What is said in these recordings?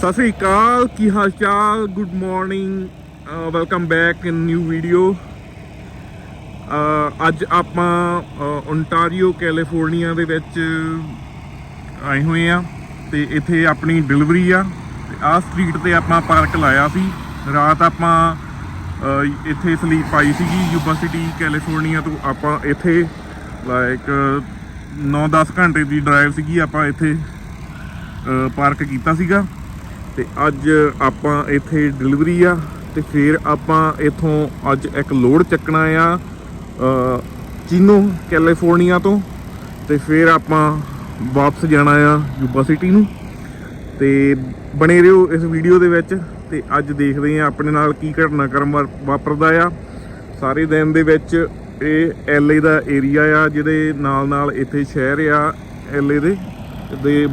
ਸਤਿ ਸ੍ਰੀ ਅਕਾਲ, ਕੀ ਹਾਲ ਚਾਲ? Good morning welcome back in new video ਅੱਜ ਆਪਾਂ ਓਨਟਾਰੀਓ ਕੈਲੀਫੋਰਨੀਆ ਦੇ ਵਿੱਚ ਆਏ ਹੋਏ ਆ ਤੇ ਇੱਥੇ ਆਪਣੀ ਡਿਲੀਵਰੀ ਆ। ਤੇ ਆਹ ਸਟਰੀਟ ਤੇ ਆਪਾਂ ਪਾਰਕ ਲਾਇਆ ਸੀ। ਰਾਤ ਆਪਾਂ ਇੱਥੇ ਸਲੀਪ ਪਾਈ ਸੀਗੀ ਯੂਨੀਵਰਸਿਟੀ ਕੈਲੀਫੋਰਨੀਆ ਤੋਂ। ਆਪਾਂ ਇੱਥੇ ਲਾਈਕ 9-10 ਘੰਟੇ ਦੀ ਡਰਾਈਵ ਸੀਗੀ। ਆਪਾਂ ਇੱਥੇ ਪਾਰਕ ਕੀਤਾ ਸੀਗਾ। ਤੇ ਅੱਜ ਆਪਾਂ ਇੱਥੇ ਡਿਲੀਵਰੀ ਆ ਤੇ ਫਿਰ ਆਪਾਂ ਇੱਥੋਂ ਅੱਜ ਇੱਕ ਲੋਡ ਚੱਕਣਾ ਆ ਚੀਨੋ, ਕੈਲੀਫੋਰਨੀਆ ਤੋਂ। ਤੇ ਫਿਰ ਆਪਾਂ ਵਾਪਸ ਜਾਣਾ ਆ ਯੂਨੀਵਰਸਿਟੀ ਨੂੰ। ਤੇ ਬਣੇ ਰਹੋ ਇਸ ਵੀਡੀਓ ਦੇ ਵਿੱਚ ਤੇ ਅੱਜ ਦੇਖਦੇ ਆ ਆਪਣੇ ਨਾਲ ਕੀ ਘਟਨਾਕ੍ਰਮ ਵਾ- ਵਾਪਰਦਾ ਆ। ਸਾਰੇ ਦਿਨ ਦੇ ਵਿੱਚ ਇਹ ਐਲਏ ਦਾ ਏਰੀਆ ਆ, ਜਿਹਦੇ ਨਾਲ ਨਾਲ ਇੱਥੇ ਸ਼ਹਿਰ ਆ ਐਲਏ ਦੇ। ਦੇ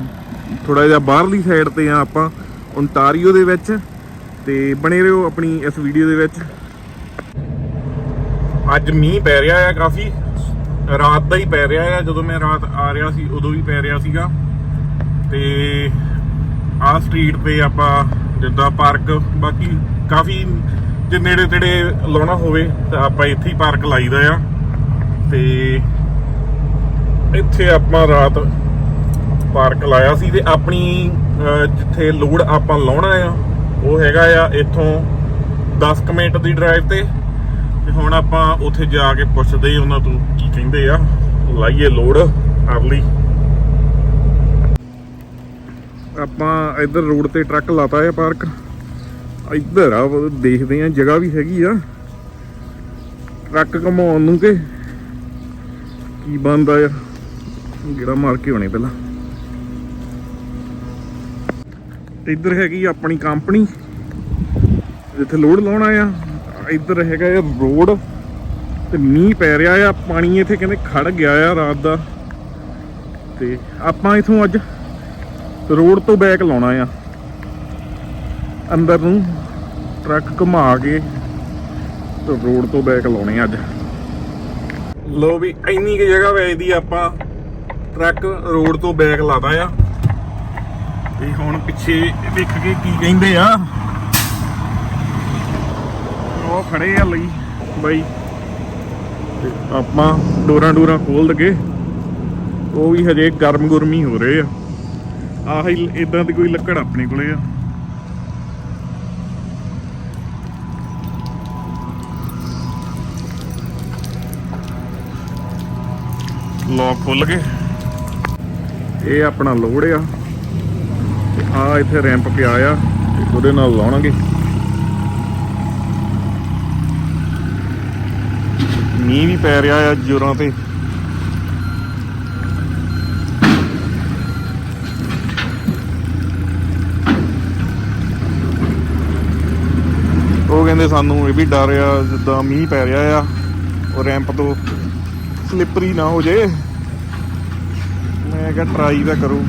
ਥੋੜਾ ਜਿਹਾ ਬਾਹਰਲੀ ਸਾਈਡ ਤੇ ਆ ਆਪਾਂ। ਓਨਟਾਰੀਓ ਦੇ ਵਿੱਚ ਤੇ ਬਣੇ ਰਹੋ ਆਪਣੀ ਇਸ ਵੀਡੀਓ ਦੇ ਵਿੱਚ। ਅੱਜ ਮੀਂਹ ਪੈ ਰਿਹਾ ਆ ਕਾਫੀ। ਰਾਤ ਦਾ ਹੀ ਪੈ ਰਿਹਾ ਆ। ਜਦੋਂ ਮੈਂ ਰਾਤ ਆ ਰਿਹਾ ਸੀ, ਉਦੋਂ ਹੀ ਪੈ ਰਿਹਾ ਸੀਗਾ। ਤੇ ਆਹ ਸਟਰੀਟ ਤੇ ਆਪਾਂ ਜਿੱਦਾਂ ਪਾਰਕ ਬਾਕੀ ਕਾਫੀ ਜੇ ਨੇੜੇ ਤੇੜੇ ਲਾਉਣਾ ਹੋਵੇ ਤਾਂ ਆਪਾਂ ਇੱਥੇ ਹੀ ਪਾਰਕ ਲਾਈਦਾ ਆ। ਤੇ ਇੱਥੇ ਆਪਾਂ ਰਾਤ ਪਾਰਕ ਲਾਇਆ ਸੀ ਤੇ ਆਪਣੀ ਜਿੱਥੇ ਲੋਡ ਆਪਾਂ ਲਾਉਣਾ ਆ ਉਹ ਹੈਗਾ ਆ ਇੱਥੋਂ 10 ਕੁ ਮਿੰਟ ਦੀ ਡਰਾਈਵ ਤੇ। ਤੇ ਹੁਣ ਆਪਾਂ ਉੱਥੇ ਜਾ ਕੇ ਪੁੱਛਦੇ ਹਾਂ ਉਹਨਾਂ ਤੋਂ ਕੀ ਕਹਿੰਦੇ ਆ। ਲਾਈਏ ਲੋਡ ਅਰਲੀ ਆਪਾਂ ਇੱਧਰ ਰੋਡ ਤੇ ਟਰੱਕ ਲਾਤਾ ਹੈ ਪਾਰਕ। ਇੱਧਰ ਆ ਦੇਖਦੇ ਆ ਜਗ੍ਹਾ ਵੀ ਹੈਗੀ ਆ। ਟਰੱਕ ਘਮਾਉਣ ਨੂੰ ਕਿ ਕੀ ਬੰਦਾ ਆ। ਜਿਹੜਾ ਮਾਰ ਕੇ ਹੋਣੇ ਪਹਿਲਾਂ। ਤੇ ਇੱਧਰ ਹੈਗੀ ਆਪਣੀ ਕੰਪਨੀ। ਜਿੱਥੇ ਲੋਡ ਲਾਉਣਾ ਆ। ਇੱਧਰ ਹੈਗਾ ਆ ਰੋਡ। ਤੇ ਮੀਂਹ ਪੈ ਰਿਹਾ ਆ। ਪਾਣੀ ਇੱਥੇ ਕਹਿੰਦੇ ਖੜ ਗਿਆ ਆ ਰਾਤ ਦਾ। ਤੇ ਆਪਾਂ ਇਥੋਂ ਅੱਜ ਰੋਡ ਤੋਂ ਬੈਕ ਲਾਉਣਾ ਆ। ਅੰਦਰ ਨੂੰ ਟਰੱਕ ਘੁਮਾ ਕੇ ਤੇ ਰੋਡ ਤੋਂ ਬੈਕ ਲਾਉਣੇ ਆ ਅੱਜ। ਲੋ ਵੀ ਇੰਨੀ ਕਿ ਜਗ੍ਹਾ ਵੇਚਦੀ ਆਪਾਂ। ਟਰੱਕ ਰੋਡ ਤੋਂ ਬੈਕ ਲਾਦਾ ਆ। ਤੇ ਹੁਣ ਪਿੱਛੇ ਵੇਖ ਕੇ ਕੀ ਕਹਿੰਦੇ ਆ। ਉਹ ਖੜੇ ਆ ਲਈ, ਬਾਈ। ਤੇ ਆਪਾਂ ਡੋਰਾਂ ਡੋਰਾਂ ਖੋਲ ਦਗੇ ਉਹ ਵੀ ਹਜੇ ਗਰਮ ਗੁਰਮੀ ਹੋ ਰਹੇ ਆ। ਆਹੀ ਇਦਾਂ ਦੀ ਕੋਈ ਲੱਕੜ ਆਪਣੇ ਕੋਲੇ ਆ। ਲੌਕ ਖੁੱਲ ਗਏ ਇਹ ਆਪਣਾ ਲੋੜ ਆ। ਆ ਇੱਥੇ ਰੈਂਪ ਪਿਆ ਆ ਉਹਦੇ ਨਾਲ ਲਾਉਣਗੇ। ਮੀਂਹ ਵੀ ਪੈ ਰਿਹਾ ਆ ਜੋਰਾਂ ਤੇ। ਉਹ ਕਹਿੰਦੇ ਸਾਨੂੰ ਇਹ ਵੀ ਡਰ ਆ, ਜਿੱਦਾਂ ਮੀਂਹ ਪੈ ਰਿਹਾ ਆ, ਉਹ ਰੈਂਪ ਤੋਂ ਸਲਿੱਪਰੀ ਨਾ ਹੋ ਜੇ ਮੈਂ ਕਿਹਾ ਟਰਾਈ ਤਾਂ ਕਰੋ।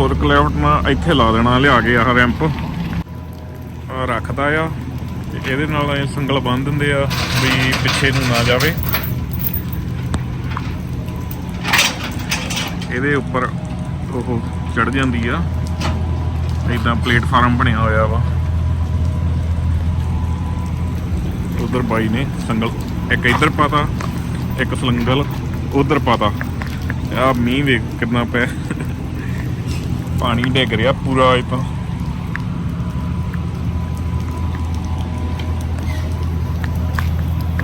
ਹੋਰ ਫੋਰਕ ਨਾਲ ਇੱਥੇ ਲਾ ਦੇਣਾ, ਲਿਆ ਕੇ ਆਹ ਰੈਂਪ ਰੱਖਦਾ ਆ, ਤੇ ਇਹਦੇ ਨਾਲ ਇਹ ਸੰਗਲ ਬੰਨ ਦਿੰਦੇ ਆ ਵੀ ਪਿੱਛੇ ਨੂੰ ਨਾ ਜਾਵੇ। ਇਹਦੇ ਉੱਪਰ ਉਹ ਚੜ ਜਾਂਦੀ ਆ ਇਦਾਂ ਪਲੇਟਫਾਰਮ ਬਣਿਆ ਹੋਇਆ ਵਾ। ਉਧਰ ਬਾਈ ਨੇ ਸੰਗਲ ਇੱਕ ਇੱਧਰ ਪਾਤਾ, ਇੱਕ ਸੰਗਲ ਉਧਰ ਪਾਤਾ। ਆ ਮੀਂਹ ਵੇਖ ਕਿੰਨਾ ਪਿਆ। ਪਾਣੀ ਡਿੱਗ ਰਿਹਾ ਪੂਰਾ ਇਹ ਤਾਂ।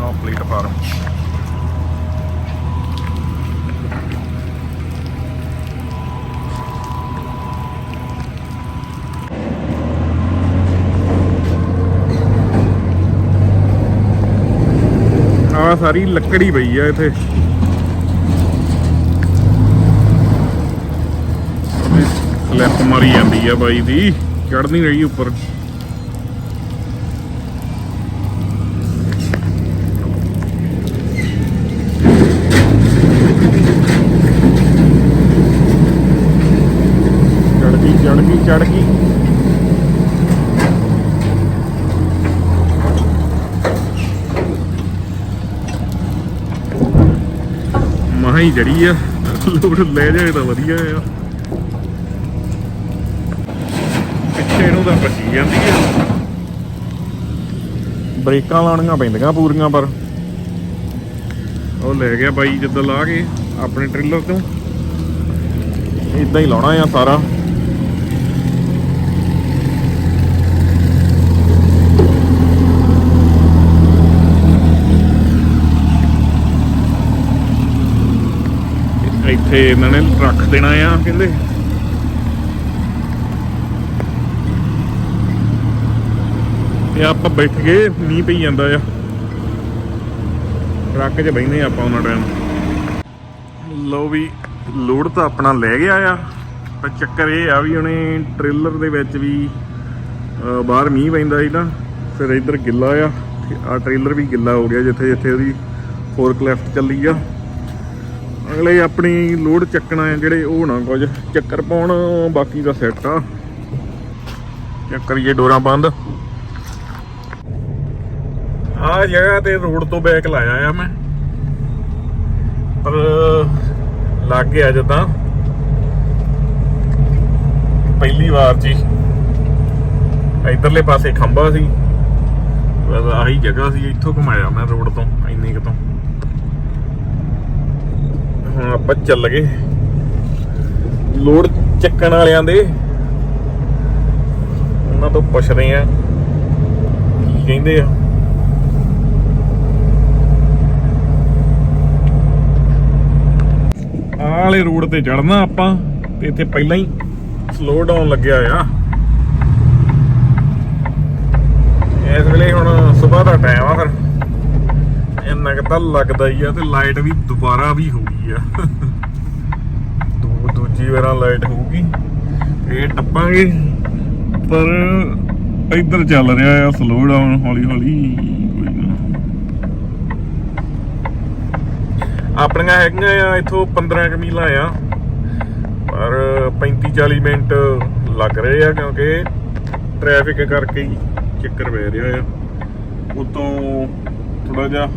ਆ ਪਲੇਟਫਾਰਮ ਆ ਸਾਰੀ ਲੱਕੜੀ ਪਈ ਆ ਇੱਥੇ। ਸਲਿੱਪ ਮਾਰੀ ਜਾਂਦੀ ਆ ਬਾਈ ਦੀ। ਚੜ ਨਹੀਂ ਰਹੀ ਉੱਪਰ। ਚੜ ਗਈ ਚੜ ਗਈ ਮਹਾਂ ਹੀ ਜੜੀ ਆ। ਲੋੜ ਲੈ ਜਾਏ ਤਾਂ ਵਧੀਆ ਆ। ਪਿੱਛੇ ਨੂੰ ਤਾਂ ਭੱਜੀ ਜਾਂਦੀ ਆ। ਬ੍ਰੇਕਾਂ ਲਾਉਣੀਆਂ ਪੈਂਦੀਆਂ ਪੂਰੀਆਂ ਪਰ। ਉਹ ਲੈ ਗਿਆ ਬਾਈ ਜਿੱਦਾਂ ਲਾ ਕੇ ਆਪਣੇ ਟ੍ਰੇਲਰ ਤੋਂ। ਇਦਾਂ ਹੀ ਲਾਉਣਾ ਆ ਸਾਰਾ। ਇੱਥੇ ਇਹਨਾਂ ਨੇ ਰੱਖ ਦੇਣਾ ਆ ਕਹਿੰਦੇ। ਤੇ ਆਪਾਂ ਬੈਠ ਗਏ, ਮੀਂਹ ਪਈ ਜਾਂਦਾ ਆ। ਟਰੱਕ 'ਚ ਬੈਠਨੇ ਆਪਾਂ ਉਹਨਾਂ ਟਾਈਮ। ਲੋ ਵੀ, ਲੋਡ ਤਾਂ ਆਪਣਾ ਲੈ ਗਿਆ ਆ। ਪਰ ਚੱਕਰ ਇਹ ਆ ਵੀ ਉਹਨੇ ਟ੍ਰੇਲਰ ਦੇ ਵਿੱਚ ਵੀ ਬਾਹਰ ਮੀਂਹ ਪੈਂਦਾ ਸੀ ਨਾ, ਫਿਰ ਇੱਧਰ ਗਿੱਲਾ ਆ। ਆ ਟ੍ਰੇਲਰ ਵੀ ਗਿੱਲਾ ਹੋ ਗਿਆ, ਜਿੱਥੇ ਜਿੱਥੇ ਉਹਦੀ ਫੋਰਕ ਲੈਫਟ ਚੱਲੀ ਆ। ਅਗਲੇ ਆਪਣੀ ਲੋਡ ਚੱਕਣਾ ਆ, ਜਿਹੜੇ ਉਹ ਨਾ ਕੁਝ ਚੱਕਰ ਪਾਉਣ, ਬਾਕੀ ਦਾ ਸੈੱਟ ਆ। ਚੱਕਰ ਚੱਕਰੀਏ ਡੋਰਾਂ ਬੰਦ। ਆ ਜਗ੍ਹਾ ਤੇ ਰੋਡ ਤੋਂ ਬੈਕ ਲਾਇਆ ਆ ਮੈਂ। ਪਰ ਲੱਗ ਗਿਆ ਜਦਾਂ। ਪਹਿਲੀ ਵਾਰ ਜੀ। ਇਧਰਲੇ ਪਾਸੇ ਖੰਭਾ ਸੀ। ਬਸ ਆਹੀ ਜਗ੍ਹਾ ਸੀ, ਇੱਥੋਂ ਘੁਮਾਇਆ ਮੈਂ ਰੋਡ ਤੋਂ, ਇੰਨੇ ਕੁ ਤੋਂ। ਹੁਣ ਆਪਾਂ ਚੱਲ ਗਏ ਲੋਡ ਚੱਕਣ ਵਾਲਿਆਂ ਦੇ। ਉਹਨਾਂ ਤੋਂ ਪੁੱਛਦੇ ਆ ਕੀ ਕਹਿੰਦੇ ਆ ਆਹ ਵਾਲੇ ਰੋਡ ਤੇ ਚੜਨਾ ਆਪਾਂ, ਤੇ ਇੱਥੇ ਪਹਿਲਾਂ ਹੀ ਸਲੋ ਡਾਊਨ ਲੱਗਿਆ ਆ। ਇਸ ਵੇਲੇ ਹੁਣ ਸਵੇਰ ਦਾ ਟਾਈਮ ਆ ਫਿਰ। ਇੰਨਾ ਕੁ ਤਾਂ ਲੱਗਦਾ ਹੀ ਆ ਤੇ ਲਾਈਟ ਵੀ ਦੁਬਾਰਾ ਵੀ ਹੋ ਗਈ ਆ। ਦੋ, ਦੂਜੀ ਵਾਰਾਂ ਲਾਈਟ ਹੋਊਗੀ। ਇਹ ਟੱਪਾਂਗੇ, ਪਰ ਇੱਧਰ ਚੱਲ ਰਿਹਾ ਆ ਸਲੋ ਡਾਊਨ ਹੌਲੀ ਹੌਲੀ ਕੋਈ ਨਾ ਆਪਣੀਆਂ ਹੈਗੀਆਂ ਆ, ਇੱਥੋਂ 15 ਕੁ ਮੀਲਾਂ ਆ ਪਰ 35 40 ਮਿੰਟ ਲੱਗ ਰਹੇ ਆ ਕਿਉਂਕਿ ਟ੍ਰੈਫਿਕ ਕਰਕੇ ਹੀ ਚੱਕਰ ਪੈ ਰਿਹਾ ਆ। ਉਤੋਂ ਥੋੜਾ ਜਿਹਾ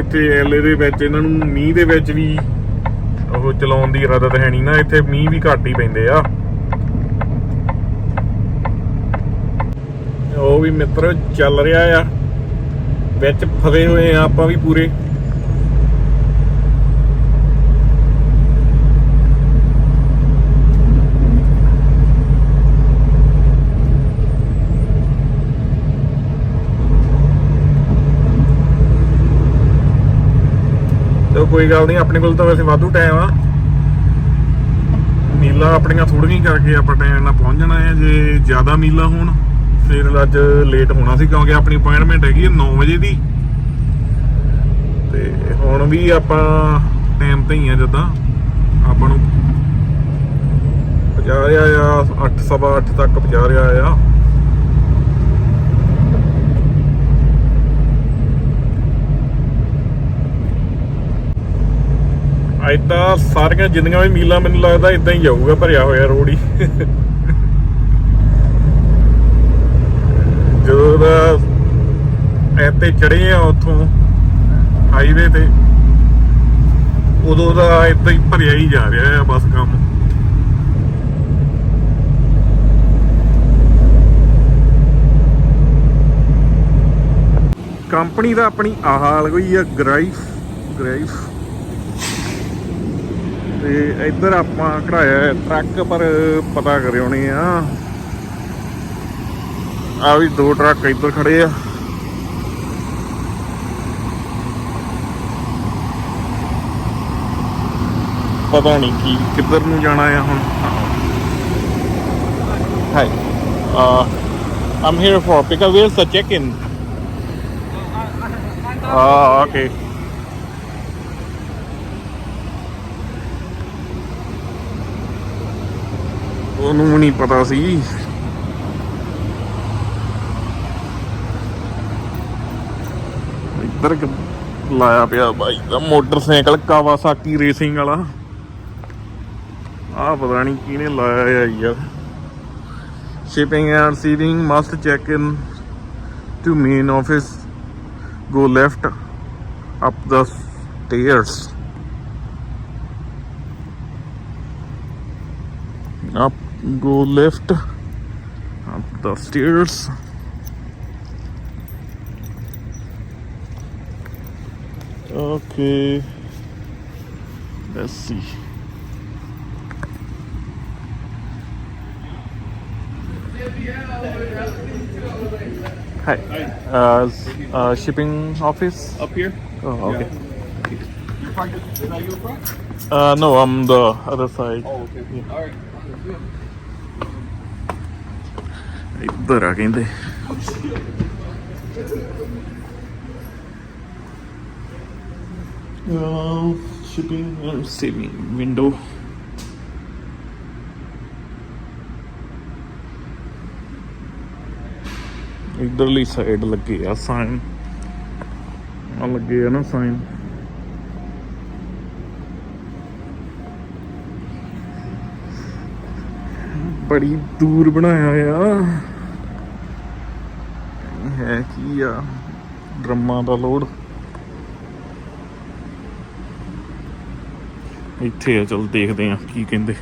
ਇੱਥੇ ਐਲੇ ਦੇ ਵਿੱਚ ਇਹਨਾਂ ਨੂੰ ਮੀਂਹ ਦੇ ਵਿੱਚ ਵੀ ਉਹ ਚਲਾਉਣ ਦੀ ਇਰਾਦਤ ਹੈ ਨਹੀਂ ਨਾ, ਇੱਥੇ ਮੀਂਹ ਵੀ ਘੱਟ ਹੀ ਪੈਂਦੇ ਆ। ਉਹ ਵੀ ਮਿੱਤਰ ਚੱਲ ਰਿਹਾ ਆ, ਵਿੱਚ ਫਸੇ ਹੋਏ ਆ ਆਪਾਂ ਵੀ ਪੂਰੇ ਤੇ ਕੋਈ ਗੱਲ ਨਹੀਂ, ਆਪਣੇ ਕੋਲ ਤਾਂ ਵੈਸੇ ਵਾਧੂ ਟਾਈਮ ਆ। ਮੀਲਾਂ ਆਪਣੀਆਂ ਥੋੜੀਆਂ ਕਰਕੇ ਆਪਾਂ ਟਾਈਮ ਨਾਲ ਪਹੁੰਚ ਜਾਣਾ ਹੈ। ਜੇ ਜ਼ਿਆਦਾ ਮੀਲਾਂ ਹੋਣ, ਫਿਰ ਅੱਜ ਲੇਟ ਹੋਣਾ ਸੀ, ਕਿਉਂਕਿ ਆਪਣੀ ਅਪਾਇੰਟਮੈਂਟ ਹੈਗੀ ਹੈ 9 ਵਜੇ ਦੀ। ਤੇ ਹੁਣ ਵੀ ਆਪਾਂ ਟਾਈਮ ਤੇ ਹੀ ਆ ਜਦਾਂ। ਆਪਾਂ ਨੂੰ ਪਹੁੰਚਾ ਰਿਹਾ ਆ 8 ਸਵਾ 8 ਤੱਕ ਪਹੁੰਚਾ ਰਿਹਾ ਆ। ਅੱਜ ਤਾਂ ਸਾਰੀਆਂ ਜਿੰਨੀਆਂ ਵੀ ਮੀਲਾਂ ਮੈਨੂੰ ਲੱਗਦਾ ਇਦਾਂ ਹੀ ਜਾਊਗਾ, ਭਰਿਆ ਹੋਇਆ ਰੋਡ ਹੀ। ਜਦੋਂ ਦਾ ਇੱਥੇ ਚੜੇ ਆ ਉਥੋਂ ਹਾਈਵੇ ਤੇ, ਉਦੋਂ ਦਾ ਇਦਾਂ ਹੀ ਭਰਿਆ ਹੀ ਜਾ ਰਿਹਾ ਆ ਬਸ ਕੰਮ। ਕੰਪਨੀ ਦਾ ਆਪਣੀ ਆਹ ਹਾਲ ਹੋਈ ਆ ਗ੍ਰਾਈਫ ਗ੍ਰਾਈਫ ਤੇ ਇੱਧਰ ਆਪਾਂ ਕਢਾਇਆ ਟਰੱਕ ਪਰ ਪਤਾ ਕਰੇ ਹੋਣੇ ਆ ਆ ਵੀ ਦੋ ਟਰੱਕ ਇੱਧਰ ਖੜੇ ਆ ਪਤਾ ਨਹੀਂ ਕੀ ਕਿੱਧਰ ਨੂੰ ਜਾਣਾ ਆ ਹੁਣ hi uh I'm here for because where's the check-in? Ah, okay. ਤੁਹਾਨੂੰ ਵੀ ਨਹੀਂ ਪਤਾ ਸੀ ਇੱਧਰ ਲਾਇਆ ਪਿਆ ਬਾਈ ਦਾ ਮੋਟਰਸਾਈਕਲ ਕਾਵਾਸਾਕੀ ਰੇਸਿੰਗ ਵਾਲਾ ਆ ਪਤਾ ਨਹੀਂ ਕਿਹਨੇ ਲਾਇਆ ਯਾਰ shipping and receiving must check in to main office. Go left up the stairs. Up go left up the stairs. Okay. Let's see. Hi. Uh, uh shipping office? Up here? oh okay. You parked it, is that you front? uh no i'm the other side. Oh, okay. Alright. ਇੱਧਰ ਆ ਕਹਿੰਦੇ। saving window ਇਧਰਲੀ side ਲੱਗੇ ਆ sign ਆ ਲੱਗੇ ਆ ਨਾ sign ਬੜੀ ਦੂਰ ਬਣਾਇਆ ਆ। ਹੈ ਕੀ ਆ? ਡਰਮਾਂ ਦਾ ਲੋਡ। ਇੱਥੇ ਆ, ਚਲ ਦੇਖਦੇ ਆ ਕੀ ਕਹਿੰਦੇ।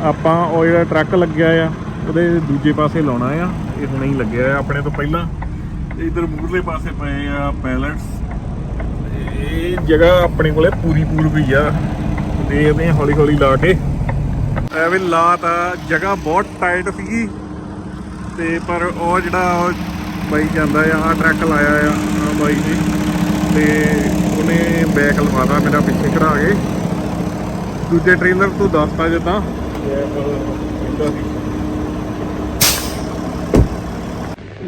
ਆਪਾਂ ਉਹ ਜਿਹੜਾ ਟਰੱਕ ਲੱਗਿਆ ਆ, ਉਹਦੇ ਦੂਜੇ ਪਾਸੇ ਲਾਉਣਾ ਆ। ਇਹ ਹੁਣੇ ਹੀ ਲੱਗਿਆ ਆ ਆਪਣੇ ਤੋਂ ਪਹਿਲਾਂ। ਤੇ ਇਧਰ ਮੂਹਰਲੇ ਪਾਸੇ ਪਏ ਆ ਪੈਲਟਸ। ਇਹ ਜਗ੍ਹਾ ਆਪਣੇ ਕੋਲੇ ਪੂਰੀ ਪੂਰੀ ਪਈ ਆ। ਦੇਖਦੇ ਆ ਹੌਲੀ ਹੌਲੀ ਲਾ ਕੇ। ਐਵੇਂ ਲਾਤ ਆ, ਜਗ੍ਹਾ ਬਹੁਤ ਟਾਈਟ ਸੀਗੀ। ਤੇ ਪਰ ਉਹ ਜਿਹੜਾ ਉਹ ਬਾਈ ਜਾਂਦਾ ਆ, ਆਹ ਟਰੱਕ ਲਾਇਆ ਆ, ਆਹ ਬਾਈ ਨੇ। ਤੇ ਉਹਨੇ ਬੈਕ ਲਵਾਦਾ ਮੇਰਾ ਪਿੱਛੇ ਖੜਾ ਕੇ। ਦੂਜੇ ਟ੍ਰੇਲਰ ਤੋਂ ਦੱਸਤਾ ਜਿੱਦਾਂ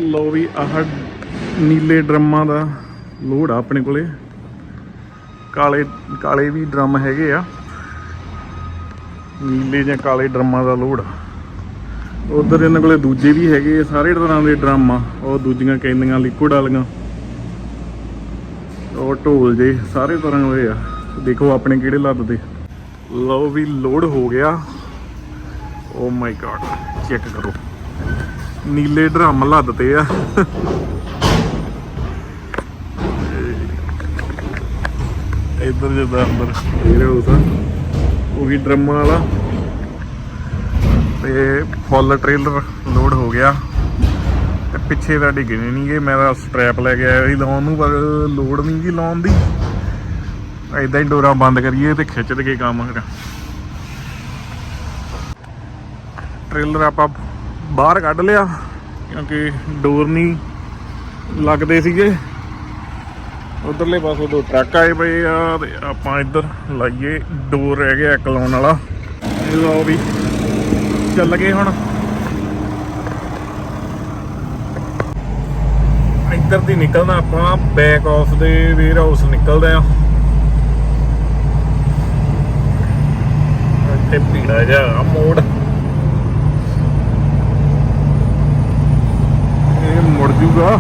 ਲੋ ਵੀ ਆਹ ਨੀਲੇ ਡਰਮਾਂ ਦਾ ਲੋਡ ਆ ਆਪਣੇ ਕੋਲੇ। ਕਾਲੇ ਕਾਲੇ ਵੀ ਡਰਮ ਹੈਗੇ ਆ। ਨੀਲੇ ਜਾਂ ਕਾਲੇ ਡਰਮਾਂ ਦਾ ਲੋਡ ਆ ਉਧਰ ਇਹਨਾਂ ਕੋਲੇ ਦੂਜੇ ਵੀ ਹੈਗੇ ਸਾਰੇ ਤਰ੍ਹਾਂ ਦੇ ਡਰਮ ਆ। ਉਹ ਦੂਜੀਆਂ ਕਹਿੰਦੀਆਂ ਲਿਕੁਇਡ ਵਾਲੀਆਂ। ਉਹ ਢੋਲ ਜੇ ਸਾਰੇ ਤਰ੍ਹਾਂ ਦੇ ਆ। ਦੇਖੋ ਆਪਣੇ ਕਿਹੜੇ ਲੱਦਦੇ ਲਓ ਵੀ ਲੋਡ ਹੋ ਗਿਆ। ਓ ਮਾਈ ਗॉड ਚੈੱਕ ਕਰੋ। ਨੀਲੇ ਡਰਮ ਲੱਦਦੇ ਆ। ਇਧਰ ਜਿੱਦਾਂ ਅੰਦਰ। ਇਹ ਰਹੂਗਾ ਉਹੀ ਡਰਮਾਂ ਵਾਲਾ। ਤੇ ਫੁੱਲ ਟ੍ਰੇਲਰ ਲੋਡ ਹੋ ਗਿਆ। ਤੇ ਪਿੱਛੇ ਦਾ ਡਿੱਗਣੇ ਨਹੀਂ ਗਏ ਮੈਂ ਤਾਂ ਸਟ੍ਰੈਪ ਲੈ ਕੇ ਆਇਆ ਸੀ ਲਾਉਣ ਨੂੰ, ਪਰ ਲੋਡ ਨਹੀਂ ਜੀ ਲਾਉਣ ਦੀ। ਐਦਾਂ ਹੀ ਡੋਰਾ ਬੰਦ ਕਰੀਏ ਤੇ ਖਿੱਚ ਦੇ ਕੇ ਕੰਮ ਕਰਾਂ ਟ੍ਰੇਲਰ ਆਪਾਂ ਬਾਹਰ ਕੱਢ ਲਿਆ, ਕਿਉਂਕਿ ਡੋਰ ਨਹੀਂ ਲੱਗਦੇ ਸੀਗੇ। ਉਧਰਲੇ ਪਾਸੇ ਦੋ ਟਰੱਕ ਆਏ ਪਏ ਆ ਤੇ ਆਪਾਂ ਇੱਧਰ ਲਾਈਏ ਡੋਰ ਰਹਿ ਗਿਆ ਇੱਕ ਲਾਉਣ ਵਾਲਾ। ਇਹ ਲਓ ਵੀ, ਚੱਲ ਗਏ ਹੁਣ। ਇੱਧਰ ਦੀ ਨਿਕਲਣਾ ਆਪਾਂ back of the warehouse ਨਿਕਲਦਾ ਆ। ਤੇ ਭੀੜਾ ਜਿਹਾ ਮੋੜ। ਇਹ ਮੁੜ ਜੂਗਾ।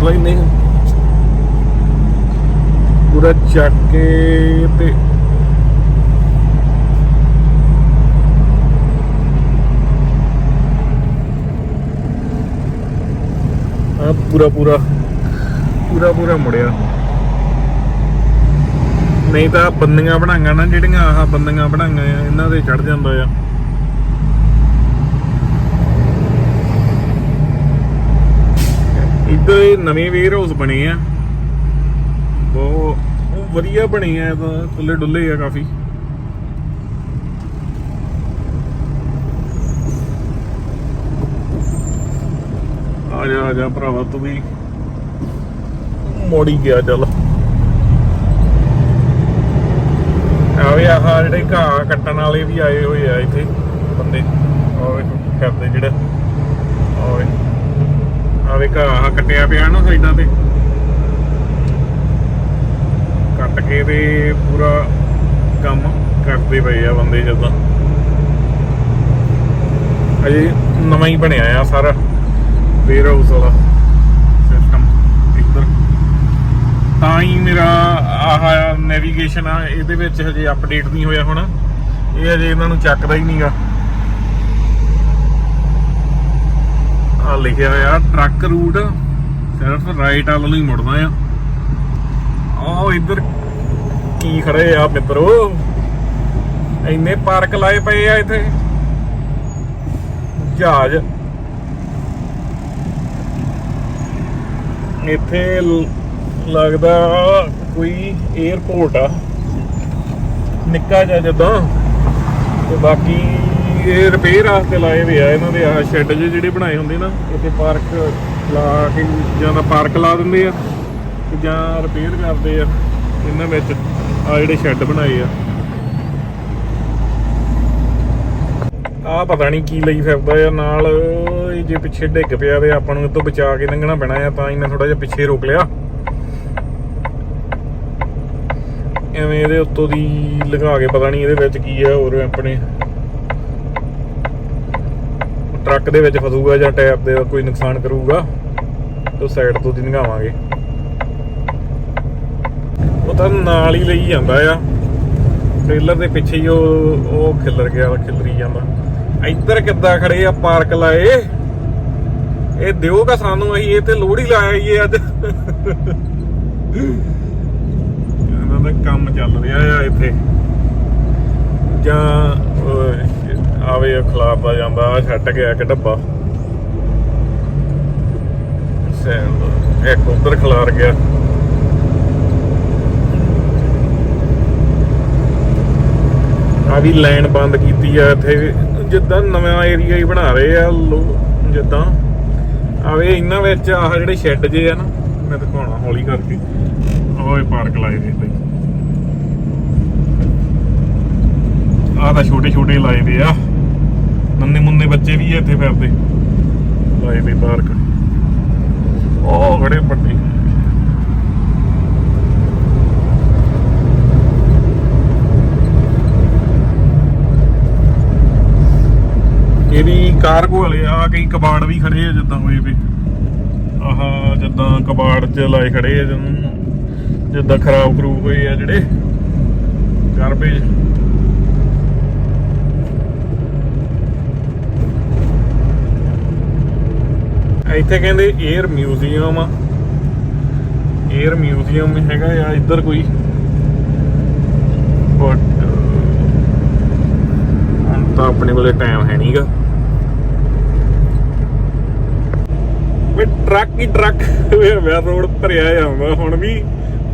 ਇਸ ਲਈ ਨਹੀਂ। ਪੂਰਾ ਚੱਕ ਕੇ ਤੇ ਆ ਪੂਰਾ ਪੂਰਾ ਪੂਰਾ ਪੂਰਾ ਮੁੜਿਆ। ਨਹੀਂ ਤਾਂ ਬੰਦੀਆਂ ਬਣਾਈਆਂ ਨਾ ਜਿਹੜੀਆਂ ਆਹ ਬੰਦੀਆਂ ਬਣਾਈਆਂ ਆ, ਇਹਨਾਂ ਦੇ ਚੜ ਜਾਂਦਾ ਆ। ਇੱਧਰ ਇਹ ਵੇਅਰ ਹਾਊਸ ਬਣੇ ਆ। ਬਹੁਤ ਵਧੀਆ ਬਣੇ ਆ ਤਾਂ ਥੱਲੇ ਡੁੱਲੇ ਆ ਕਾਫੀ। ਆ ਜਾ ਆ ਜਾ ਭਰਾਵਾ, ਤੂੰ ਵੀ ਮੋੜੀ ਗਿਆ, ਚੱਲ। ਆਵੇ ਆਹ ਜਿਹੜੇ ਘਾਹ ਕੱਟਣ ਵਾਲੇ ਵੀ ਆਏ ਹੋਏ ਆ ਇੱਥੇ। ਬੰਦੇ ਆਵੇ ਫਿਰਦੇ ਜਿਹੜੇ। ਆਵੇ ਆਵੇ ਘਾਹ ਕੱਟਿਆ ਪਿਆ ਨਾ ਸਾਈਡਾਂ ਤੇ। ਕੱਟ ਕੇ ਤੇ ਪੂਰਾ ਕੰਮ ਕਰਦੇ ਪਏ ਆ ਬੰਦੇ ਜਦੋਂ। ਅਜੇ ਨਵਾਂ ਹੀ ਬਣਿਆ ਆ ਸਾਰਾ ਵੇਅਰ ਹਾਊਸ ਵਾਲਾ ਸਿਸਟਮ ਇੱਧਰ। ਤਾਂ ਹੀ ਮੇਰਾ ਆਹ ਨੈਵੀਗੇਸ਼ਨ ਆ, ਇਹਦੇ ਵਿੱਚ ਹਜੇ ਅਪਡੇਟ ਨਹੀਂ ਹੋਇਆ ਹੁਣ। ਇਹ ਹਜੇ ਇਹਨਾਂ ਨੂੰ ਚੱਕਦਾ ਹੀ ਨਹੀਂਗਾ ਆ ਲਿਖਿਆ ਹੋਇਆ ਟਰੱਕ ਰੂਟ ਸਿਰਫ ਰਾਈਟ ਵੱਲ ਨੂੰ ਹੀ ਮੁੜਨਾ ਆ। ਆਹ ਇੱਧਰ ਕੀ ਖੜੇ ਆ ਮਿੱਤਰੋ? ਇੰਨੇ ਪਾਰਕ ਲਾਏ ਪਏ ਆ ਇੱਥੇ। ਜਹਾਜ਼। ਇੱਥੇ ਲ- ਲੱਗਦਾ ਕੋਈ 에어ਪੋਰਟ ਆ। ਨਿੱਕਾ ਜਿਹਾ ਜਦੋਂ। ਤੇ ਬਾਕੀ ਇਹ ਰਿਪੇਅਰ ਵਾਸਤੇ ਲਾਏ ਹੋਏ ਆ, ਇਹਨਾਂ ਦੇ ਆ ਸ਼ੈੱਡ ਜਿਹੜੇ ਬਣਾਏ ਹੁੰਦੇ ਨਾ, ਇੱਥੇ ਪਾਰਕ ਲਾ ਕੇ ਜਾਂ ਤਾਂ ਪਾਰਕ ਲਾ ਦਿੰਦੇ ਆ ਜਾਂ ਰਿਪੇਅਰ ਕਰਦੇ ਆ ਇਹਨਾਂ ਵਿੱਚ ਆ ਜਿਹੜੇ ਸ਼ੈੱਡ ਬਣਾਏ ਆ। ਆ ਪਤਾ ਨਹੀਂ ਕੀ ਲਈ ਫਿਰਦਾ ਆ, ਨਾਲ ਇਹ ਜੇ ਪਿੱਛੇ ਡਿੱਗ ਪਿਆ ਤੇ ਆਪਾਂ ਨੂੰ ਇਹ ਤੋਂ ਬਚਾ ਕੇ ਲੰਘਣਾ ਪੈਣਾ ਆ, ਤਾਂ ਹੀ ਮੈਂ ਥੋੜਾ ਜਿਹਾ ਪਿੱਛੇ ਰੋਕ ਲਿਆ। ਐਵੇਂ ਇਹਦੇ ਉੱਤੋਂ ਦੀ ਲਗਾ ਕੇ ਪਤਾ ਨਹੀਂ ਇਹਦੇ ਵਿੱਚ ਕੀ ਆ, ਹੋਰ ਆਪਣੇ ਟਰੱਕ ਦੇ ਵਿੱਚ ਫਸੂਗਾ ਜਾਂ ਟਾਇਰ ਦੇ ਕੋਈ ਨੁਕਸਾਨ ਕਰੂਗਾ, ਤਾਂ ਸਾਈਡ ਤੋਂ ਦੀ ਲੰਘਾਵਾਂਗੇ ਉਹ ਤਾਂ ਨਾਲ ਹੀ ਲਈ ਜਾਂਦਾ ਆ। ਟ੍ਰੇਲਰ ਦੇ ਪਿੱਛੇ ਹੀ ਉਹ ਉਹ ਖਿਲਰ ਗਿਆ, ਖਿਲਰੀ ਜਾਂਦਾ। ਇੱਧਰ ਕਿੱਦਾਂ ਖੜੇ ਆ ਪਾਰਕ ਲਾਏ? ਇਹ ਦਿਓਗਾ ਸਾਨੂੰ ਅਸੀਂ, ਇਹ ਤੇ ਲੋਹੜੀ ਲਾਇਆ ਹੀ ਅੱਜ। ਇਹਨਾਂ ਦਾ ਕੰਮ ਚੱਲ ਰਿਹਾ ਆ ਇੱਥੇ। ਜਾਂ ਉਹ ਆਵੇ ਖਲਾਰਦਾ ਜਾਂਦਾ ਆ ਛੱਡ ਗਿਆ ਇੱਕ ਡੱਬਾ। ਸੈਲ ਇੱਕ ਉਧਰ ਖਲਾਰ ਗਿਆ। ਆ ਵੀ ਲਾਈਨ ਬੰਦ ਕੀਤੀ ਆ ਇੱਥੇ। ਜਿੱਦਾਂ ਨਵਾਂ ਏਰੀਆ ਹੀ ਬਣਾ ਰਹੇ ਆ ਲੋ- ਜਿੱਦਾਂ। ਆਵੇ ਇਹਨਾਂ ਵਿੱਚ ਆਹ ਜਿਹੜੇ ਸ਼ੈੱਡ ਜੇ ਆ ਨਾ, ਮੈਂ ਦਿਖਾਉਣਾ ਹੌਲੀ ਕਰਕੇ। ਓਏ ਪਾਰਕ ਲਾਏ ਦੇ ਬਈ ਆਹ ਤਾਂ ਛੋਟੇ ਛੋਟੇ ਲਾਏ ਦੇ ਆ। ਨੰਨੇ ਮੁੰਨੇ ਬੱਚੇ ਵੀ ਇੱਥੇ ਫਿਰਦੇ। ਲਾਏ ਦੇ ਪਾਰਕ ਉਹ ਖੜੇ ਵੱਡੇ। ਇਹਦੀ ਕਾਰਗੋ ਵਾਲੇ ਆ ਕਈ ਕਬਾੜ ਵੀ ਖੜੇ ਆ ਜਿੱਦਾਂ ਹੋਏ ਵੀ। ਆਹ ਜਿੱਦਾਂ ਕਬਾੜ ਚ ਲਾਏ ਖੜੇ ਆ, ਜਿੱਦਾਂ ਖਰਾਬ ਖਰੂਬ ਹੋਏ ਆ ਜਿਹੜੇ। ਗਾਰਬੇਜ ਇੱਥੇ ਕਹਿੰਦੇ 에ਅਰ ਮਿਊਜ਼ੀਅਮ ਆ। 에ਅਰ ਮਿਊਜ਼ੀਅਮ ਹੈਗਾ ਆ ਇੱਧਰ ਕੋਈ। ਬਟ ਹੁਣ ਤਾਂ ਆਪਣੇ ਕੋਲੇ ਟਾਈਮ ਹੈ ਨਹੀਂਗਾ ਵੇ ਟਰੱਕ ਹੀ ਟਰੱਕ, ਵੇ ਰੋਡ ਭਰਿਆ ਜਾਂਦਾ ਹੁਣ ਵੀ,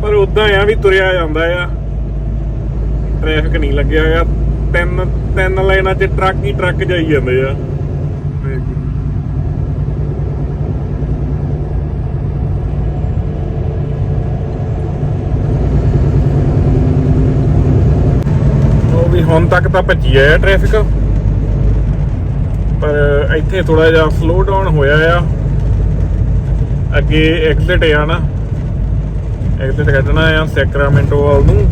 ਪਰ ਉਦਾਂ ਆ ਵੀ ਤੁਰਿਆ ਜਾਂਦਾ ਆ। ਟ੍ਰੈਫਿਕ ਨਹੀਂ ਲੱਗਿਆ ਆ। ਤਿੰਨ ਤਿੰਨ ਲਾਈਨਾਂ 'ਚ ਟਰੱਕ ਹੀ ਟਰੱਕ ਜਾਈ ਜਾਂਦੇ ਆ ਉਹ ਵੀ ਹੁਣ ਤੱਕ ਤਾਂ ਭੱਜੀ ਆ ਟ੍ਰੈਫਿਕ ਪਰ ਇੱਥੇ ਥੋੜਾ ਜਿਹਾ ਸਲੋ ਡਾਊਨ ਹੋਇਆ ਆ। ਅੱਗੇ ਐਗਜ਼ਿਟ ਆ ਨਾ। ਐਗਜ਼ਿਟ ਕੱਢਣਾ ਆ ਸੈਕਰਾਮੈਂਟੋ ਵੱਲ ਨੂੰ।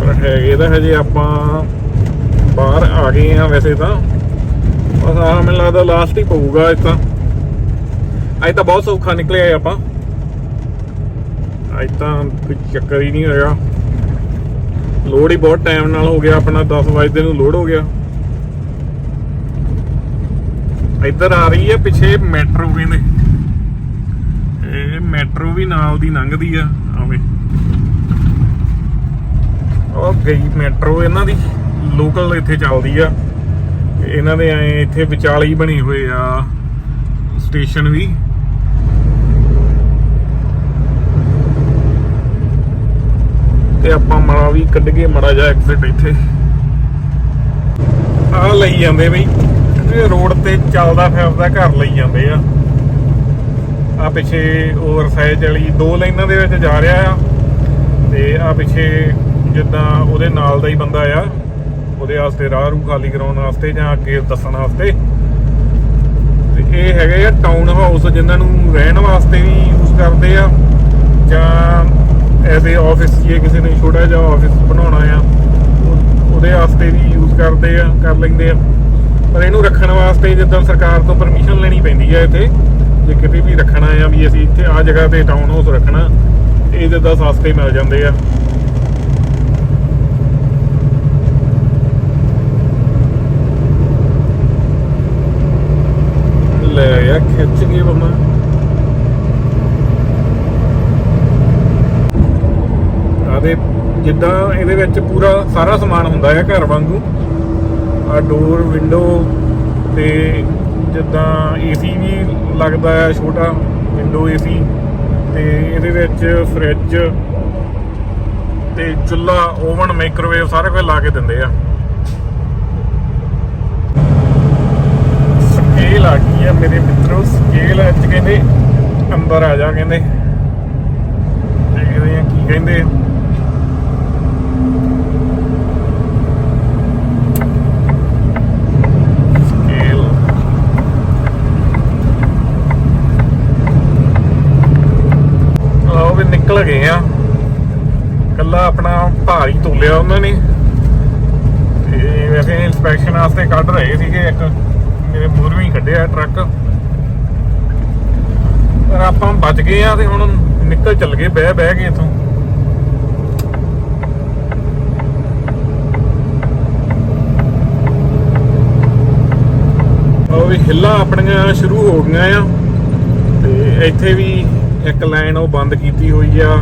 ਪਰ ਹੈਗੇ ਤਾਂ ਹਜੇ ਆਪਾਂ ਬਾਹਰ ਆ ਗਏ ਆ ਵੈਸੇ ਤਾਂ। ਬਸ ਆਹ ਮੈਨੂੰ ਲੱਗਦਾ ਲਾਸਟ ਹੀ ਪਊਗਾ ਇਹ ਤਾਂ। ਅੱਜ ਤਾਂ ਬਹੁਤ ਸੌਖਾ ਨਿਕਲਿਆ ਆਪਾਂ। ਅੱਜ ਤਾਂ ਕੋਈ ਚੱਕਰ ਹੀ ਨਹੀਂ ਹੋਇਆ। ਲੋਡ ਹੀ ਬਹੁਤ ਟਾਈਮ ਨਾਲ ਹੋ ਗਿਆ, ਆਪਣਾ 10 ਵਜੇ ਨੂੰ ਲੋਡ ਹੋ ਗਿਆ। ਇੱਧਰ ਆ ਰਹੀ ਹੈ ਪਿੱਛੇ ਮੈਟਰੋ ਕਹਿੰਦੇ ਇਹ ਮੈਟਰੋ ਵੀ ਨਾਲ ਦੀ ਲੰਘਦੀ ਆ, ਆਵੇ। ਉਹ ਗਈ ਮੈਟਰੋ ਇਹਨਾਂ ਦੀ ਲੋਕਲ ਇੱਥੇ ਚੱਲਦੀ ਆ। ਇਹਨਾਂ ਦੇ ਐ ਇੱਥੇ ਵਿਚਾਲੇ ਹੀ ਬਣੇ ਹੋਏ ਆ ਸਟੇਸ਼ਨ ਵੀ। ਤੇ ਆਪਾਂ ਮਾੜਾ ਵੀ ਕੱਢ ਕੇ ਮੜਾ ਜਾ ਐਕਸਿਟ ਇੱਥੇ। ਆ ਲਈ ਜਾਂਦੇ ਬਈ। ਇਹ ਰੋਡ ਤੇ ਚੱਲਦਾ ਫਿਰਦਾ ਘਰ ਲਈ ਜਾਂਦੇ ਆ। ਆ ਪਿੱਛੇ ਓਵਰਸਾਈਜ਼ ਵਾਲੀ ਦੋ ਲਾਈਨਾਂ ਦੇ ਵਿੱਚ ਜਾ ਰਿਹਾ ਆ। ਤੇ ਆ ਪਿੱਛੇ ਜਿੱਦਾਂ ਉਹਦੇ ਨਾਲ ਦਾ ਹੀ ਬੰਦਾ ਆ। ਉਹਦੇ ਵਾਸਤੇ ਰਾਹ ਰੂ ਖਾਲੀ ਕਰਾਉਣ ਵਾਸਤੇ ਜਾਂ ਅੱਗੇ ਦੱਸਣ ਵਾਸਤੇ। ਤੇ ਇਹ ਹੈਗੇ ਆ ਟਾਊਨ ਹਾਊਸ ਜਿਨ੍ਹਾਂ ਨੂੰ ਰਹਿਣ ਵਾਸਤੇ ਵੀ ਯੂਜ਼ ਕਰਦੇ ਆ। ਜਾਂ ਐਸੇ ਆਫਿਸ ਜੇ ਕਿਸੇ ਨੇ ਛੋਟਾ ਜਿਹਾ ਆਫਿਸ ਬਣਾਉਣਾ ਆ ਉਹਦੇ ਵਾਸਤੇ ਵੀ ਯੂਜ਼ ਕਰਦੇ ਆ, ਕਰ ਲੈਂਦੇ ਆ। ਪਰ ਇਹਨੂੰ ਰੱਖਣ ਵਾਸਤੇ ਜਿੱਦਾਂ ਸਰਕਾਰ ਤੋਂ ਪਰਮਿਸ਼ਨ ਲੈਣੀ ਪੈਂਦੀ ਆ ਇੱਥੇ, ਜੇ ਕਿਤੇ ਵੀ ਰੱਖਣਾ ਆ ਵੀ ਅਸੀਂ ਇੱਥੇ ਆ ਜਗ੍ਹਾ ਤੇ ਟਾਊਨ ਹਾਊਸ ਰੱਖਣਾ, ਇਹ ਜਿੱਦਾਂ ਸਸਤੇ ਮਿਲ ਜਾਂਦੇ ਆ। ਲੈ ਆ, ਖਿੱਚ ਕੇ ਬੰਦਾ ਦੇ ਜਿੱਦਾਂ ਇਹਦੇ ਵਿੱਚ ਪੂਰਾ ਸਾਰਾ ਸਮਾਨ ਹੁੰਦਾ ਹੈ ਘਰ ਵਾਂਗੂ। ਆ ਡੋਰ ਵਿੰਡੋ ਤੇ ਜਿੱਦਾਂ ਏਸੀ ਵੀ ਲੱਗਦਾ ਹੈ, ਛੋਟਾ ਵਿੰਡੋ ਏਸੀ ਤੇ ਇਹਦੇ ਵਿੱਚ ਫ੍ਰਿਜ ਤੇ ਚੁੱਲ੍ਹਾ ਓਵਨ ਮਾਈਕ੍ਰੋਵੇਵ ਸਾਰਾ ਕੁਝ ਲਾ ਕੇ ਦਿੰਦੇ ਆ। ਸਕੇਲ ਆ ਗਈ ਆ ਮੇਰੇ ਮਿੱਤਰੋ ਸਕੇਲ ਵਿੱਚ ਕਹਿੰਦੇ ਅੰਦਰ ਆ ਜਾ ਕਹਿੰਦੇ। ਦੇਖਦੇ ਆ ਕੀ ਕਹਿੰਦੇ ਆ ਸਕੇਲ ਉਹ ਵੀ ਨਿਕਲ ਗਏ ਆ। ਕੱਲਾ ਆਪਣਾ ਭਾਰ ਹੀ ਤੋਲਿਆ ਉਹਨਾਂ ਨੇ। ਤੇ ਵੈਸੇ ਇਨਸਪੈਕਸ਼ਨ ਵਾਸਤੇ ਕੱਢ ਰਹੇ ਸੀਗੇ ਇੱਕ। ਮੇਰੇ ਮੂਹਰੋਂ ਹੀ ਕੱਢਿਆ ਟਰੱਕ ਪਰ ਆਪਾਂ ਬਚ ਗਏ ਆ ਤੇ ਹੁਣ ਨਿਕਲ ਚੱਲ ਗਏ, ਬਹਿ ਬਹਿ ਕੇ ਇਥੋਂ। ਉਹ ਵੀ ਹਿੱਲਾਂ ਆਪਣੀਆਂ ਸ਼ੁਰੂ ਹੋ ਗਈਆਂ ਆ। ਤੇ ਇੱਥੇ ਵੀ ਇੱਕ ਲਾਈਨ ਉਹ ਬੰਦ ਕੀਤੀ ਹੋਈ ਆ।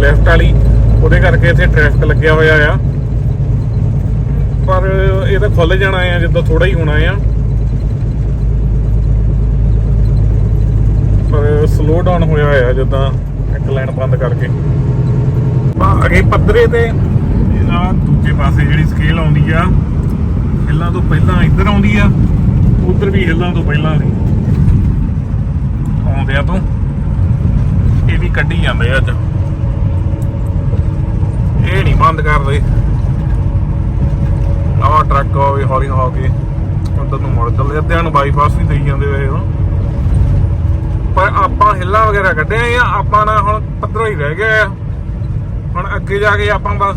ਲੈਫਟ ਵਾਲੀ ਉਹਦੇ ਕਰਕੇ ਇੱਥੇ ਟ੍ਰੈਫਿਕ ਲੱਗਿਆ ਹੋਇਆ ਆ। ਪਰ ਇਹ ਤਾਂ ਖੁੱਲ ਜਾਣਾ ਆ ਜਿੱਦਾਂ ਥੋੜਾ ਹੀ ਹੋਣਾ ਆ। ਪਰ ਸਲੋ ਡਾਊਨ ਹੋਇਆ ਹੋਇਆ ਜਿੱਦਾਂ ਇੱਕ ਲਾਈਨ ਬੰਦ ਕਰਕੇ। ਗਏ ਪੱਧਰੇ ਤੇ। ਆ ਦੂਜੇ ਪਾਸੇ ਜਿਹੜੀ ਸਕੇਲ ਆਉਂਦੀ ਆ ਹਿੱਲਾਂ ਤੋਂ ਪਹਿਲਾਂ ਇੱਧਰ ਆਉਂਦੀ ਆ ਉਧਰ ਵੀ ਹਿੱਲਾਂ ਤੋਂ ਪਹਿਲਾਂ ਸੀ ਆਉਂਦੇ ਤੋਂ ਇਹ ਵੀ ਕੱਢੀ ਜਾਂਦੇ ਆ ਅੱਜ। ਇਹ ਨਹੀਂ ਬੰਦ ਕਰਦੇ। ਆਹ ਟਰੱਕ ਆ ਹੌਲੀ ਹੋ ਕੇ ਉਧਰ ਨੂੰ ਮੁੜ ਚੱਲੇ ਅੱਧਿਆਂ ਨੂੰ ਬਾਈਪਾਸ ਵੀ ਦੇਈ ਜਾਂਦੇ ਵੇ ਹੁਣ। ਪਰ ਆਪਾਂ ਹਿੱਲਾ ਵਗੈਰਾ ਕੱਢਿਆ ਆ ਆਪਾਂ ਨਾ ਹੁਣ ਪੱਧਰੋਂ ਹੀ ਰਹਿ ਗਿਆ ਹੁਣ ਅੱਗੇ ਜਾ ਕੇ ਆਪਾਂ ਬਸ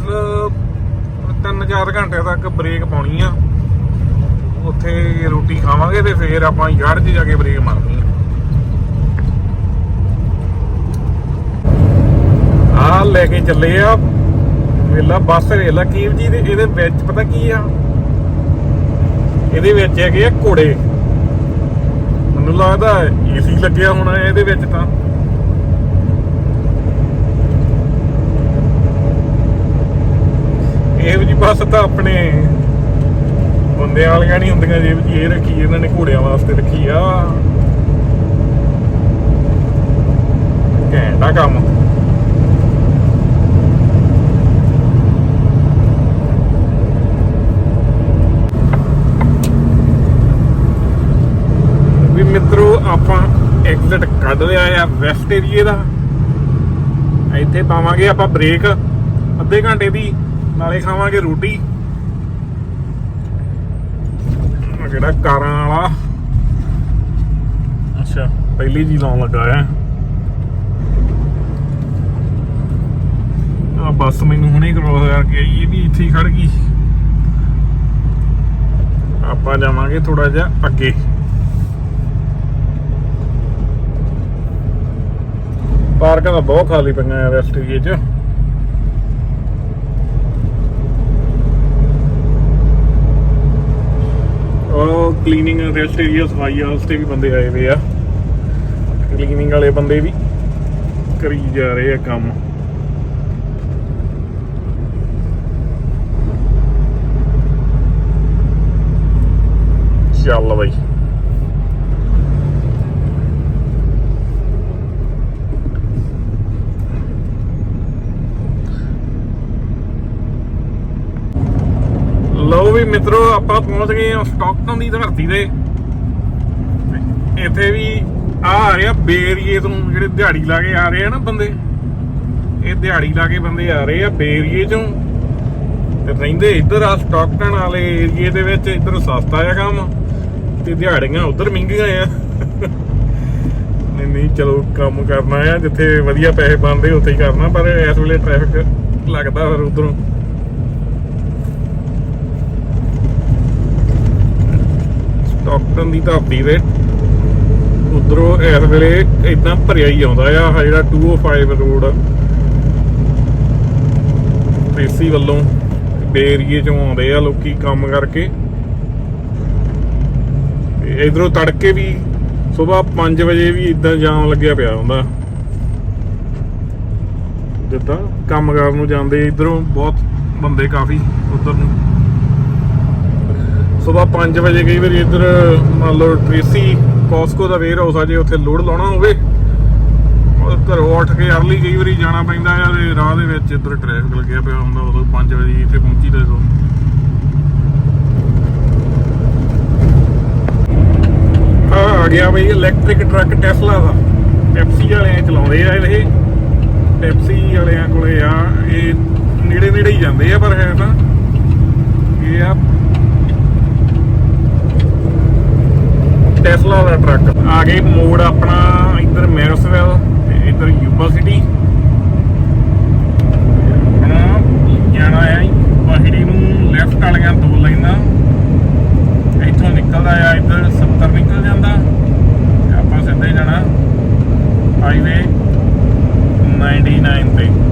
3-4 ਘੰਟੇ ਤੱਕ ਬ੍ਰੇਕ ਪਾਉਣੀ ਆ। ਉੱਥੇ ਰੋਟੀ ਖਾਵਾਂਗੇ ਤੇ ਫੇਰ ਆਪਾਂ ਯਾਰ 'ਚ ਜਾ ਕੇ ਬ੍ਰੇਕ ਮਾਰਨੀ ਆ। ਆ ਲੈ ਕੇ ਚੱਲੇ ਆ। ਵੇਲਾ ਬੱਸ ਵੇਲਾ ਕੀਵ ਜੀ ਦੇ, ਇਹਦੇ ਵਿੱਚ ਪਤਾ ਕੀ ਆ? ਇਹਦੇ ਵਿੱਚ ਹੈਗੇ ਆ ਘੋੜੇ। ਮੈਨੂੰ ਲੱਗਦਾ ਏਸੀ ਲੱਗਿਆ ਹੋਣਾ ਇਹਦੇ ਵਿੱਚ ਤਾਂ। ਇਹ ਜੀ ਬੱਸ ਤਾਂ ਆਪਣੇ ਬੰਦਿਆਂ ਵਾਲੀਆਂ ਨਹੀਂ ਹੁੰਦੀਆਂ ਜੇਬ 'ਚ ਇਹ ਰੱਖੀ, ਇਹਨਾਂ ਨੇ ਘੋੜਿਆਂ ਵਾਸਤੇ ਰੱਖੀ ਆ। ਘੈਂਟਾ ਕੰਮ ਵੀ ਮਿੱਤਰੋ ਆਪਾਂ ਐਗਜ਼ਿਟ ਕੱਢ ਲਿਆ ਆ ਵੈਸਟ ਏਰੀਏ ਦਾ। ਇੱਥੇ ਪਾਵਾਂਗੇ ਆਪਾਂ ਬ੍ਰੇਕ ਅੱਧੇ ਘੰਟੇ ਦੀ ਨਾਲੇ ਖਾਵਾਂਗੇ ਰੋਟੀ। ਜਿਹੜਾ ਕਾਰਾਂ ਵਾਲਾ। ਅੱਛਾ। ਪਹਿਲੀ ਜੀ ਲਾਉਣ ਲੱਗਾ ਆ। ਆ ਬੱਸ ਮੈਨੂੰ ਹੁਣੇ ਕ੍ਰੋਸ ਕਰਕੇ ਆਈ ਇਹ ਵੀ ਇੱਥੇ ਹੀ ਖੜ ਗਈ। ਆਪਾਂ ਜਾਵਾਂਗੇ ਥੋੜਾ ਜਿਹਾ ਅੱਗੇ। ਪਾਰਕਾਂ ਤਾਂ ਬਹੁਤ ਖਾਲੀ ਪਈਆਂ ਆ ਰੈਸਟ ਏਰੀਏ 'ਚ। ਉਹ ਕਲੀਨਿੰਗ ਰੈਸਟ ਏਰੀਆ ਸਫ਼ਾਈ ਵਾਸਤੇ ਵੀ ਬੰਦੇ ਆਏ ਹੋਏ ਆ। ਕਲੀਨਿੰਗ ਵਾਲੇ ਬੰਦੇ ਵੀ ਕਰੀ ਜਾ ਰਹੇ ਆ ਕੰਮ। ਚੱਲ ਬਈ ਲਓ ਵੀ ਮਿੱਤਰੋ, ਆਪਾਂ ਪਹੁੰਚ ਗਏ ਹਾਂ ਸਟਾਕਟਨ ਦੀ ਧਰਤੀ ਤੇ। ਇੱਥੇ ਵੀ ਆ ਆ ਰਿਹਾ ਬੇਰੀਏ ਤੋਂ, ਜਿਹੜੇ ਦਿਹਾੜੀ ਲਾ ਕੇ ਆ ਰਹੇ ਆ ਨਾ ਬੰਦੇ। ਇਹ ਦਿਹਾੜੀ ਲਾ ਕੇ ਬੰਦੇ ਆ ਰਹੇ ਆ ਬੇਰੀਏ ਚੋਂ। ਤੇ ਰਹਿੰਦੇ ਇੱਧਰ ਆ ਸਟਾਕਟਨ ਵਾਲੇ ਏਰੀਏ ਦੇ ਵਿੱਚ, ਇੱਧਰ ਸਸਤਾ ਆ ਕੰਮ। ਤੇ ਦਿਹਾੜੀਆਂ ਉਧਰ ਮਹਿੰਗੀਆਂ ਆ। ਨਹੀਂ ਨਹੀਂ, ਚਲੋ, ਕੰਮ ਕਰਨਾ ਆ, ਜਿੱਥੇ ਵਧੀਆ ਪੈਸੇ ਬਣਦੇ, ਉੱਥੇ ਹੀ ਕਰਨਾ, ਪਰ ਇਸ ਵੇਲੇ ਟ੍ਰੈਫਿਕ ਲੱਗਦਾ ਫਿਰ ਉਧਰੋਂ। ਸਟਾਕਟਨ ਦੀ ਧਰਤੀ ਦੇ ਉਧਰੋਂ ਇਸ ਵੇਲੇ ਇਦਾਂ ਭਰਿਆ ਹੀ ਆਉਂਦਾ ਆ, ਆਹ ਜਿਹੜਾ 205 ਰੋਡ ਪੇਸੀ ਵੱਲੋਂ ਬੇਰੀਏ ਚੋਂ ਆਉਂਦੇ ਆ ਲੋਕੀ ਕੰਮ ਕਰਕੇ। ਇਧਰੋਂ ਤੜਕੇ ਵੀ ਸਵੇਰ 5 ਵਜੇ ਵੀ ਇਦਾਂ ਜਾਮ ਲੱਗਿਆ ਪਿਆ ਹੁੰਦਾ। ਦਿੱਤਾ ਕੰਮਕਾਰ ਨੂੰ ਜਾਂਦੇ ਇਧਰੋਂ ਬਹੁਤ ਬੰਦੇ ਕਾਫੀ ਉਧਰ ਨੂੰ। ਸਵੇਰ 5 ਵਜੇ ਕਈ ਵਾਰੀ ਇੱਧਰ ਮੰਨ ਲਓ ਟ੍ਰੇਸੀ, ਕੋਸਕੋ ਦਾ ਵੇਅਰ ਹਾਊਸ ਆ, ਜੇ ਉੱਥੇ ਲੋਡ ਲਾਉਣਾ ਹੋਵੇ ਘਰੋਂ ਉੱਠ ਕੇ ਅਰਲੀ ਕਈ ਵਾਰੀ ਜਾਣਾ ਪੈਂਦਾ ਆ ਤੇ ਰਾਹ ਦੇ ਵਿੱਚ ਇੱਧਰ ਟ੍ਰੈਫਿਕ ਲੱਗਿਆ ਪਿਆ ਹੁੰਦਾ, ਉਦੋਂ 5 ਵਜੇ ਇੱਥੇ ਪਹੁੰਚੀ ਦਾ ਸੋ ਆ ਆ ਗਿਆ ਬਈ ਇਲੈਕਟ੍ਰਿਕ ਟਰੱਕ ਟੈਸਲਾ ਦਾ। ਪੈਪਸੀ ਵਾਲਿਆਂ ਚਲਾਉਂਦੇ ਆ ਇਹ। ਪੈਪਸੀ ਵਾਲਿਆਂ ਕੋਲੇ ਆ, ਇਹ ਨੇੜੇ ਨੇੜੇ ਹੀ ਜਾਂਦੇ ਆ, ਪਰ ਹੈ ਤਾਂ। ਇਹ ਆ ਟੈਸਲਾ ਦਾ ਟਰੱਕ ਆ ਗਏ ਮੋੜ ਆਪਣਾ ਇੱਧਰ ਮੈਰਸਵੈਲ ਤੇ ਇੱਧਰ ਯੂਬਾ ਸਿਟੀ ਜਾਣਾ ਹੈ ਵਾਹਿਰੀ ਨੂੰ ਲੈਫਟ ਵਾਲੀਆਂ ਦੋ ਲਾਈਨਾਂ। ਇੱਥੋਂ ਨਿਕਲਦਾ ਆ, ਇੱਧਰ 70 ਨਿਕਲ ਜਾਂਦਾ। ਆਪਾਂ ਸਿੱਧੇ ਜਾਣਾ। ਹਾਈਵੇ 99 ਤੇ।